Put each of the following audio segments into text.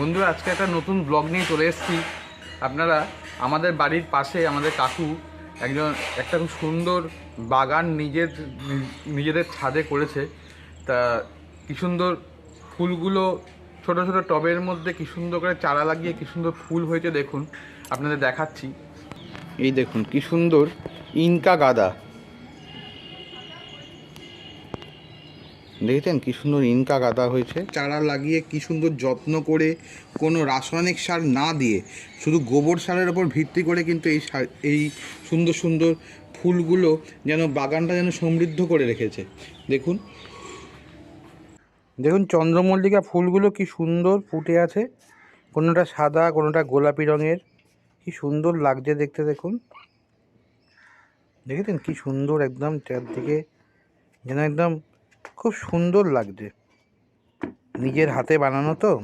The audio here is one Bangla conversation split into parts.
বন্ধুরা, আজকে একটা নতুন ব্লগ নিয়ে চলে এসেছি। আপনারা আমাদের বাড়ির পাশে আমাদের কাকু একজন, একটা খুব সুন্দর বাগান নিজের, নিজেদের ছাদে করেছে। তা কি সুন্দর ফুলগুলো, ছোট ছোট টবের মধ্যে কি সুন্দর করে চারা লাগিয়ে কি সুন্দর ফুল হয়েছে দেখুন, আপনাদের দেখাচ্ছি। এই দেখুন, কি সুন্দর ইনকা গাদা। দেখেছেন কি সুন্দর ইনকা গাদা হয়েছে? চারা লাগিয়ে কি সুন্দর যত্ন করে কোনো রাসায়নিক সার না দিয়ে শুধু গোবর সারের ওপর ভিত্তি করে কিন্তু এই সার, এই সুন্দর সুন্দর ফুলগুলো যেন বাগানটা যেন সমৃদ্ধ করে রেখেছে। দেখুন। দেখুন চন্দ্রমল্লিকা ফুলগুলো কি সুন্দর ফুটে আছে। কোনোটা সাদা, কোনোটা গোলাপি রঙের। কি সুন্দর লাগছে দেখতে দেখুন। দেখেছেন কি সুন্দর একদম চারদিকে যেন একদম খুব সুন্দর লাগছে। নিজের হাতে বানানো তো।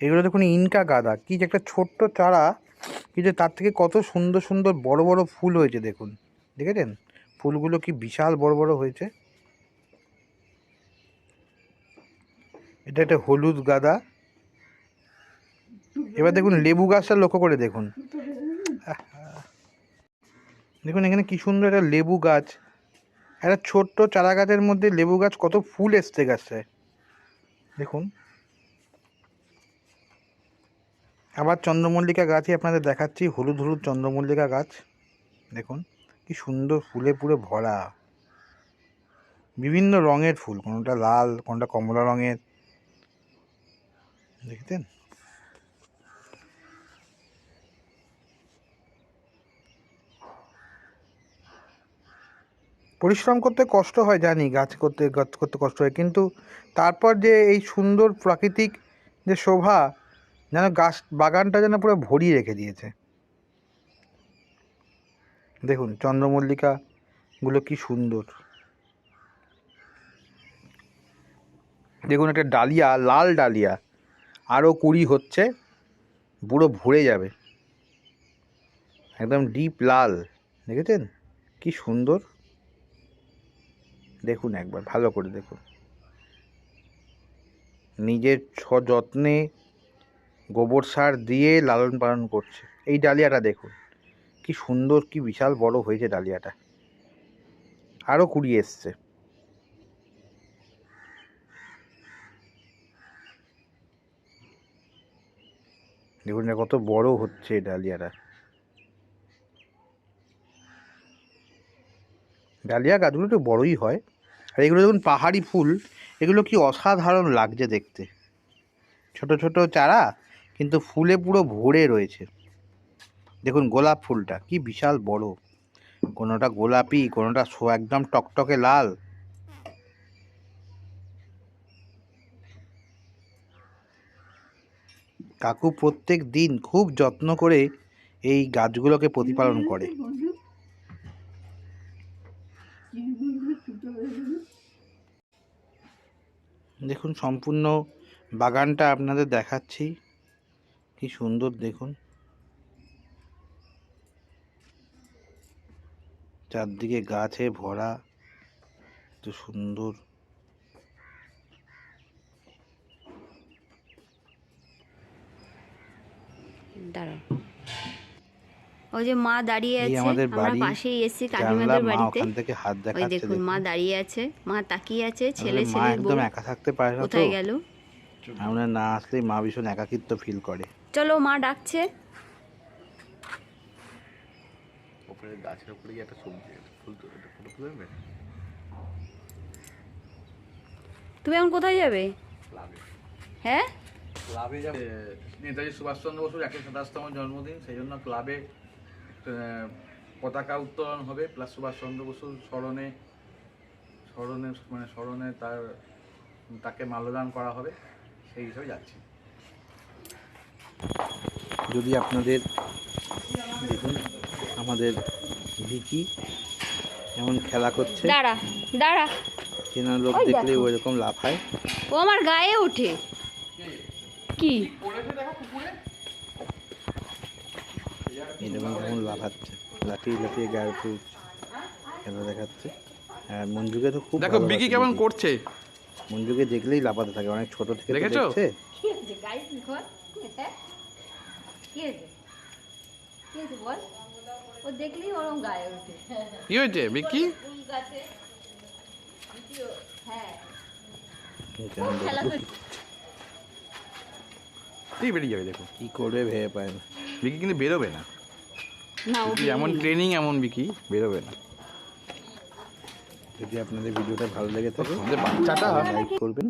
এগুলো দেখুন ইনকা গাদা। কি যে একটা ছোট্ট চারা। কিন্তু তার থেকে কত সুন্দর সুন্দর বড় বড় ফুল হয়েছে দেখুন। দেখেছেন? ফুলগুলো কি বিশাল বড় বড় হয়েছে। এটা একটা হলুদ গাদা। এবার দেখুন লেবু গাছটা লক্ষ্য করে দেখুন। দেখুন এখানে কি সুন্দর একটা লেবু গাছ। একটা ছোট্ট চারা গাছের মধ্যে লেবু গাছ কত ফুল এসছে গেছে। দেখুন। আবার চন্দ্রমল্লিকা গাছই আপনাদের দেখাচ্ছি, হলুদ হলুদ চন্দ্রমল্লিকা গাছ। দেখুন, কি সুন্দর ফুলে পুরো ভরা। বিভিন্ন রঙের ফুল, কোনোটা লাল, কোনোটা কমলা রঙের। দেখতেন পরিশ্রম করতে কষ্ট হয়, জানি, গাছ করতে গাছ করতে কষ্ট হয়, কিন্তু তারপর যে এই সুন্দর প্রাকৃতিক যে শোভা, যেন গাছ, বাগানটা যেন পুরো ভরিয়ে রেখে দিয়েছে। দেখুন, চন্দ্রমল্লিকাগুলো কি সুন্দর। দেখুন, একটা ডালিয়া, লাল ডালিয়া আরও কুড়ি হচ্ছে, পুরো ভরে যাবে। একদম ডিপ লাল, দেখেছেন? কি সুন্দর। দেখুন একবার, ভালো করে দেখুন। নিজের সযত্নে গোবর সার দিয়ে লালন পালন করছে। এই ডালিয়াটা দেখুন, কি সুন্দর, কি বিশাল বড় হয়েছে ডালিয়াটা। আরও কুড়ি এসছে। দেখুন কত বড় হচ্ছে ডালিয়াটা। ডালিয়া গাছগুলো একটু বড়ই হয়। আর এগুলো দেখুন পাহাড়ি ফুল, এগুলো কি অসাধারণ লাগছে দেখতে। ছোট ছোট চারা, কিন্তু ফুলে পুরো ভরে রয়েছে। দেখুন গোলাপ ফুলটা, কি বিশাল বড়। কোনোটা গোলাপি, কোনোটা একদম টকটকে লাল। কাকু প্রত্যেক দিন খুব যত্ন করে এই গাছগুলোকে প্রতিপালন করে। দেখুন সম্পূর্ণ বাগানটা আপনাদের দেখাচ্ছি। কি সুন্দর দেখুন। চারদিকে গাছে ভরা এত সুন্দর। দাঁড়াও। ওই যে মা দাঁড়িয়ে আছে আমাদের পাশেই এসেছি কাকিমাদের বাড়িতে। ওখান থেকে হাত ওই দেখাচ্ছে দেখুন মা দাঁড়িয়ে আছে মা তাকিয়ে আছে ছেলে আসলে মা একদম একা থাকতে পারে না কোথায় গেল? আমরা না আসলেই মা ভীষণ একাকিত্ব ফিল করে। চলো মা ডাকছে। উপরে গাছের উপরে একটা সবজি ফুল তুলবে তুমি এখন কোথায় যাবে? হ্যাঁ? ক্লাবে যাবে। নেতাজি সুভাষচন্দ্র বসুর একশো সাতাশতম জন্মদিন সেই জন্য ক্লাবে পতাকা উত্তোলন হবে প্লাস সুভাষচন্দ্র বসুর স্মরণে স্মরণে মানে স্মরণে তার তাকে মাল্যদান করা হবে সেই হিসাবে যাচ্ছি। যদি আপনাদের দেখুন আমাদের ভিকি এমন খেলা করছে। দাঁড়া দাঁড়া। চেনা লোক ওই দেখলে দেখো। ওইরকম লাফায় ও আমার গায়ে ওঠে। কি? এরকম কেমন লাফাচ্ছে। লাফিয়ে লাফিয়ে গায়ে উঠছে। খেলা দেখাচ্ছে। আর মঞ্জুকে তো খুব দেখো বিকি কেমন করছে? মঞ্জুকে দেখলেই লাফাতে থাকে। অনেক ছোট থেকে দেখেছ? কি হয়েছে বিকি? দ্বিতীয়, হ্যাঁ। বেরিয়ে যাবে দেখো। কি করবে ভেবে পায় না। বিকি কিন্তু বেরোবে না। এমন ট্রেনিং এমন বিকি বেরোবে না। যদি আপনাদের ভিডিওটা ভালো লেগে থাকে বাচ্চাটা লাইক করবেন।